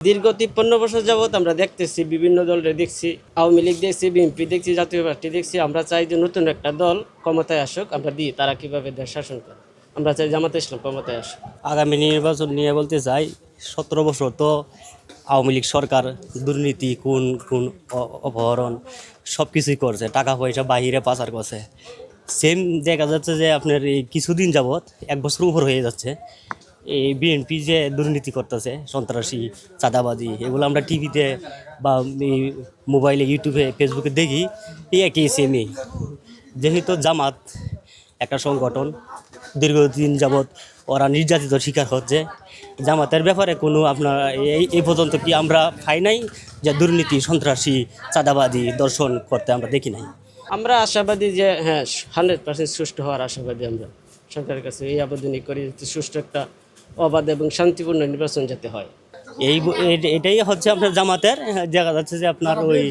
দীর্ঘ তিপ্পান্ন বছর যাবৎ আমরা দেখতেছি, বিভিন্ন দলের দেখছি, আওয়ামী লীগ দেখছি, বিএনপি দেখছি, জাতীয় পার্টি দেখছি। আমরা চাই যে নতুন একটা দল ক্ষমতায় আসুক, আমরা দিই, তারা কীভাবে দেশ শাসন করে। আমরা চাই জামাতে ইসলাম ক্ষমতায় আসুক। আগামী নির্বাচন নিয়ে বলতে চাই, সতেরো বছর তো আওয়ামী লীগ সরকার, দুর্নীতি কোন কোন অপহরণ সব কিছুই করছে, টাকা পয়সা বাহিরে পাচার করছে। সেম দেখা যাচ্ছে যে আপনার এই কিছুদিন যাবৎ এক বছর উপর হয়ে যাচ্ছে। এই বিএনপি যে দুর্নীতি করতেছে, সন্ত্রাসী, চাঁদাবাজি, এগুলো আমরা টিভিতে বা মোবাইলে ইউটিউবে ফেসবুকে দেখি, এই একই সেমই যেহেতু জামাত, একটা সংগঠন, দীর্ঘদিন যাবৎ ওরা নির্যাতিত শিকার হচ্ছে, জামাতের ব্যাপারে কোনো আপনার এই এই পর্যন্ত কি আমরা পাই নাই যে দুর্নীতি, সন্ত্রাসী, চাঁদাবাজি, দর্শন করতে আমরা দেখি নাই? আমরা আশাবাদী যে হ্যাঁ হান্ড্রেড পার্সেন্ট সুষ্ঠু হওয়ার আশাবাদী আমরা। সরকারের কাছে এই আবেদনই করি সুষ্ঠু একটা অবাধ এবং শান্তিপূর্ণ নির্বাচন যাতে হয়। এই এটাই হচ্ছে আপনার জামাতের হ্যাঁ, দেখা যাচ্ছে যে আপনার ওই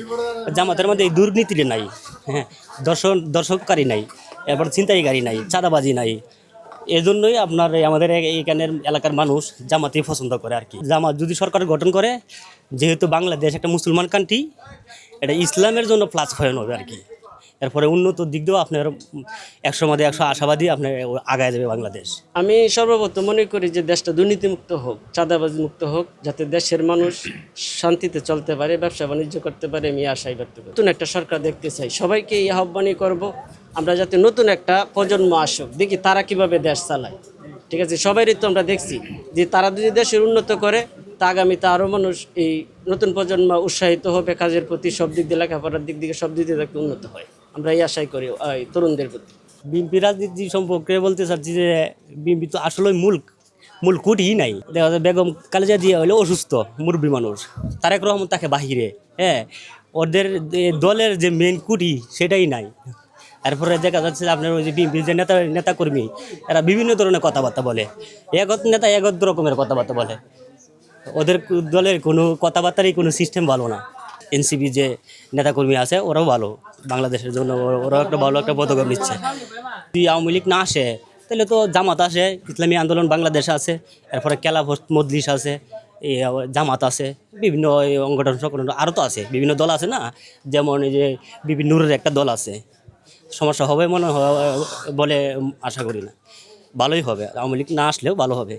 জামাতের মধ্যে এই দুর্নীতিটা নাই হ্যাঁ দর্শন দর্শককারী নাই এরপর ছিনতাইকারী নাই চাঁদাবাজি নাই। এজন্যই আপনার আমাদের এ- এইখানের এলাকার মানুষ জামাতেই পছন্দ করে আর কি। জামাত যদি সরকার গঠন করে যেহেতু বাংলাদেশ একটা মুসলমান কান্ট্রি এটা ইসলামের জন্য প্লাস পয়েন্ট হবে আর কি। এরপরে উন্নত দিক দিয়েও আপনার একশো মধ্যে একশো আশাবাদী আপনার আগায় যাবে বাংলাদেশ। আমি সর্বপ্রথম মনে করি যে দেশটা দুর্নীতিমুক্ত হোক চাঁদাবাজি মুক্ত হোক, যাতে দেশের মানুষ শান্তিতে চলতে পারে, ব্যবসা বাণিজ্য করতে পারে, আমি আশাই ব্যক্ত করি নতুন একটা সরকার দেখতে চাই। সবাইকে এই আহ্বানই করব, আমরা যাতে নতুন একটা প্রজন্ম আসুক। দেখি তারা কীভাবে দেশ চালায়। ঠিক আছে সবারই তো আমরা দেখছি যে তারা যদি দেশের উন্নত করে, তা আগামীতে আরও মানুষ এই নতুন প্রজন্ম উৎসাহিত হবে, কাজের প্রতি সব দিক দিয়ে, লেখাপড়ার দিক থেকে সব দিক দিয়ে উন্নত হয়। আমরা এই আশাই করি তরুণদের প্রতি। বিএনপি রাজনীতি সম্পর্কে বলতে চাচ্ছি যে, বিএনপি তো আসলে মূল মূল কুটিই নাই। দেখা যায় বেগম কালেজা দিয়ে হলে অসুস্থ, মুরব্বী মানুষ। তারেক রহমান তাকে বাহিরে হ্যাঁ? ওদের দলের যে মেন কুটি, সেটাই নাই। এরপরে দেখা যাচ্ছে যে আপনার ওই যে বিএনপির যে নেতা, নেতাকর্মী, এরা বিভিন্ন ধরনের কথাবার্তা বলে। একত নেতা, একত রকমের কথাবার্তা বলে। ওদের দলের কোনো কথাবার্তারই কোনো সিস্টেম ভালো না। এনসিপি যে নেতাকর্মী আছে, ওরাও ভালো। বাংলাদেশের জন্য ওরাও একটা ভালো একটা পদক্ষেপ নিচ্ছে। যদি আওয়ামী লীগ না আসে, তাহলে তো জামাত আসে, ইসলামী আন্দোলন বাংলাদেশ আছে, এরপরে কেলা মজলিস আছে, এই জামাত আছে, বিভিন্ন সংগঠন সংগঠন আরও তো আছে, বিভিন্ন দল আছে না? যেমন এই যে বিভিন্ন নূরের একটা দল আছে। সমস্যা হবে মনে বলে আশা করি না। ভালোই হবে। আওয়ামী লীগ না আসলেও ভালো হবে।